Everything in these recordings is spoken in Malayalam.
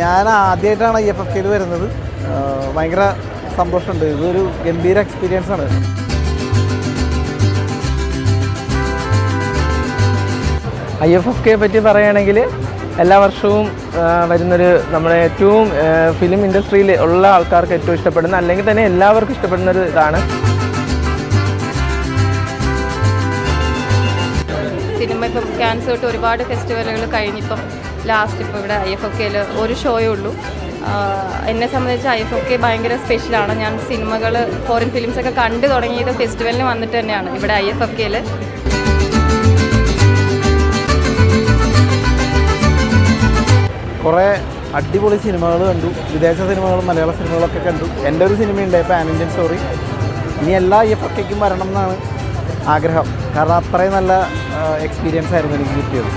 ഞാൻ ആദ്യമായിട്ടാണ് ഐ എഫ് എഫ് കെയിൽ വരുന്നത്. ഭയങ്കര സന്തോഷമുണ്ട്. ഇതൊരു ഗംഭീര എക്സ്പീരിയൻസ് ആണ്. ഐ എഫ് എഫ് കെയെ പറ്റി പറയുകയാണെങ്കിൽ എല്ലാ വർഷവും വരുന്നൊരു നമ്മുടെ ഏറ്റവും ഫിലിം ഇൻഡസ്ട്രിയിൽ ഉള്ള ആൾക്കാർക്ക് ഏറ്റവും ഇഷ്ടപ്പെടുന്ന അല്ലെങ്കിൽ തന്നെ എല്ലാവർക്കും ഇഷ്ടപ്പെടുന്ന ഒരു ഇതാണ്. സിനിമ ഇപ്പം ക്യാൻസർ തൊട്ട് ഒരുപാട് ഫെസ്റ്റിവലുകൾ കഴിഞ്ഞിപ്പം ലാസ്റ്റ് ഇപ്പോൾ ഇവിടെ ഐ എഫ് ഒക്കെയിൽ കെയിൽ ഒരു ഷോയേ ഉള്ളൂ. എന്നെ സംബന്ധിച്ച് ഐ എഫ് ഒക്കെ ഭയങ്കര സ്പെഷ്യലാണ് ഞാൻ സിനിമകൾ ഫോറിൻ ഫിലിംസൊക്കെ കണ്ടു തുടങ്ങിയത് ഫെസ്റ്റിവലിന് വന്നിട്ട് തന്നെയാണ്. ഇവിടെ ഐ എഫ് ഒക്കെയിൽ കെയിൽ കുറേ അടിപൊളി സിനിമകൾ കണ്ടു. വിദേശ സിനിമകളും മലയാള സിനിമകളൊക്കെ കണ്ടു. എന്റെ ഒരു സിനിമയുണ്ട് പാൻ ഇന്ത്യൻ സ്റ്റോറി ഇനി എല്ലാ ഐ എഫ് ഒക്കെക്കും വരണം എന്നാണ് ആഗ്രഹം. കാരണം അത്രയും നല്ല എക്സ്പീരിയൻസ് ആയിരുന്നു എനിക്ക് കിട്ടിയത്.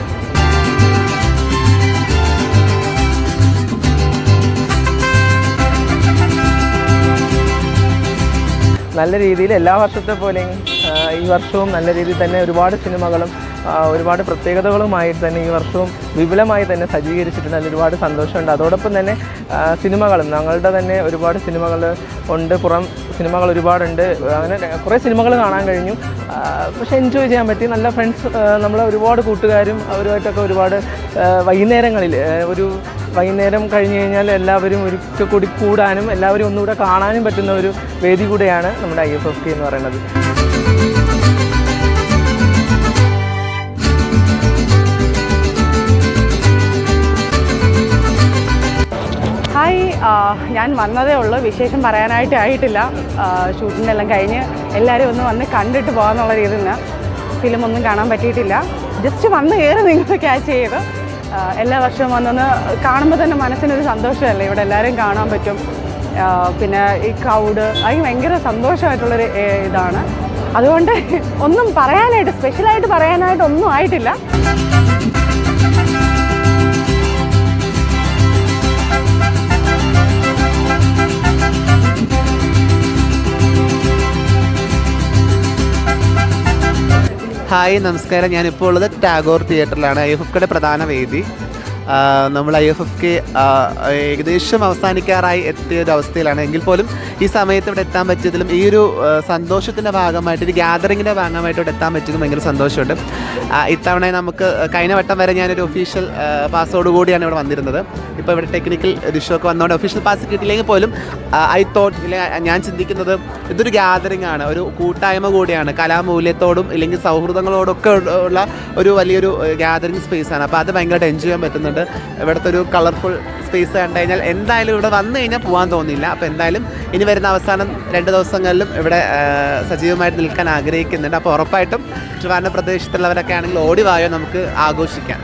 നല്ല രീതിയിൽ എല്ലാ വർഷത്തെ പോലെയും ഈ വർഷവും നല്ല രീതിയിൽ തന്നെ ഒരുപാട് സിനിമകളും ഒരുപാട് പ്രത്യേകതകളുമായിട്ട് തന്നെ ഈ വർഷവും വിപുലമായി തന്നെ സജ്ജീകരിച്ചിട്ടുണ്ട്. അതിൽ ഒരുപാട് സന്തോഷമുണ്ട്. അതോടൊപ്പം തന്നെ സിനിമകളും ഞങ്ങളുടെ തന്നെ ഒരുപാട് സിനിമകൾ ഉണ്ട്. പുറം സിനിമകൾ ഒരുപാടുണ്ട്. അങ്ങനെ കുറേ സിനിമകൾ കാണാൻ കഴിഞ്ഞു. പക്ഷേ എൻജോയ് ചെയ്യാൻ പറ്റി. നല്ല ഫ്രണ്ട്സ് നമ്മളെ ഒരുപാട് കൂട്ടുകാരും അവരുമായിട്ടൊക്കെ ഒരുപാട് വൈകുന്നേരങ്ങളിൽ ഒരു വൈകുന്നേരം കഴിഞ്ഞ് കഴിഞ്ഞാൽ എല്ലാവരും ഒരിക്കൽ കൂടി കൂടാനും എല്ലാവരും ഒന്നുകൂടെ കാണാനും പറ്റുന്ന ഒരു വേദി കൂടെയാണ് നമ്മുടെ ഐ എഫ് എഫ് കെ എന്ന് പറയുന്നത്. ഹായ് ഞാൻ വന്നതേ ഉള്ളൂ. വിശേഷം പറയാനായിട്ട് ആയിട്ടില്ല. ഷൂട്ടിനെല്ലാം കഴിഞ്ഞ് എല്ലാവരും ഒന്ന് വന്ന് കണ്ടിട്ട് പോകാന്നുള്ള രീതിയിൽ ഫിലിം ഒന്നും കാണാൻ പറ്റിയിട്ടില്ല. ജസ്റ്റ് വന്ന് കയറി നിങ്ങൾ ക്യാച്ച് ചെയ്ത്. എല്ലാ വർഷവും വന്നൊന്ന് കാണുമ്പോൾ തന്നെ മനസ്സിനൊരു സന്തോഷമല്ലേ? ഇവിടെ എല്ലാവരും കാണാൻ പറ്റും. പിന്നെ ഈ ക്രൗഡ് അതിന് ഭയങ്കര സന്തോഷമായിട്ടുള്ളൊരു ഇതാണ്. അതുകൊണ്ട് ഒന്നും പറയാനായിട്ട് സ്പെഷ്യലായിട്ട് പറയാനായിട്ട് ഒന്നും ആയിട്ടില്ല. ഹായ് നമസ്കാരം. ഞാനിപ്പോൾ ഉള്ളത് ടാഗോർ തിയേറ്ററിലാണ്. ഐ എഫ് പ്രധാന വേദി. നമ്മൾ ഐ എഫ് എഫ് കെ ഏകദേശം അവസാനിക്കാറായി എത്തിയ ഒരു അവസ്ഥയിലാണ്. എങ്കിൽ പോലും ഈ സമയത്ത് ഇവിടെ എത്താൻ പറ്റിയതിലും ഈ ഒരു സന്തോഷത്തിന്റെ ഭാഗമായിട്ട് ഒരു ഗ്യാതറിങ്ങിന്റെ ഭാഗമായിട്ട് ഇവിടെ എത്താൻ പറ്റിയതും ഭയങ്കര സന്തോഷമുണ്ട്. ഇത്തവണ നമുക്ക് കഴിഞ്ഞ വട്ടം വരെ ഞാനൊരു ഒഫീഷ്യൽ പാസ്സോട് കൂടിയാണ് ഇവിടെ വന്നിരുന്നത്. ഇപ്പോൾ ഇവിടെ ടെക്നിക്കൽ ഇഷ്യൂക്കെ വന്നതുകൊണ്ട് ഒഫീഷ്യൽ പാസ് കിട്ടിയില്ലെങ്കിൽ പോലും ഐ തോട്ട് ഞാൻ ചിന്തിക്കുന്നത് ഇതൊരു ഗ്യാതറിംഗ് ആണ്. ഒരു കൂട്ടായ്മ കൂടിയാണ്. കലാമൂല്യത്തോടും ഇല്ലെങ്കിൽ സൗഹൃദങ്ങളോടൊക്കെ ഉള്ള ഒരു വലിയൊരു ഗ്യാതറിംഗ് സ്പേസ് ആണ്. അപ്പോൾ അത് ഭയങ്കരമായിട്ട് എൻജോയ് ചെയ്യാൻ പറ്റുന്നുണ്ട്. ഇവിടുത്തെ ഒരു കളർഫുൾ സ്പേസ് കണ്ടു കഴിഞ്ഞാൽ എന്തായാലും ഇവിടെ വന്നു കഴിഞ്ഞാൽ പോകാൻ തോന്നില്ല. അപ്പോൾ എന്തായാലും ഇനി വരുന്ന അവസാനം രണ്ട് ദിവസങ്ങളിലും ഇവിടെ സജീവമായിട്ട് നിൽക്കാൻ ആഗ്രഹിക്കുന്നുണ്ട്. അപ്പോൾ ഉറപ്പായിട്ടും ട്രിവാൻഡ്രം പ്രദേശത്തുള്ളവരൊക്കെ ആണെങ്കിൽ ഓടി വായോ നമുക്ക് ആഘോഷിക്കാം.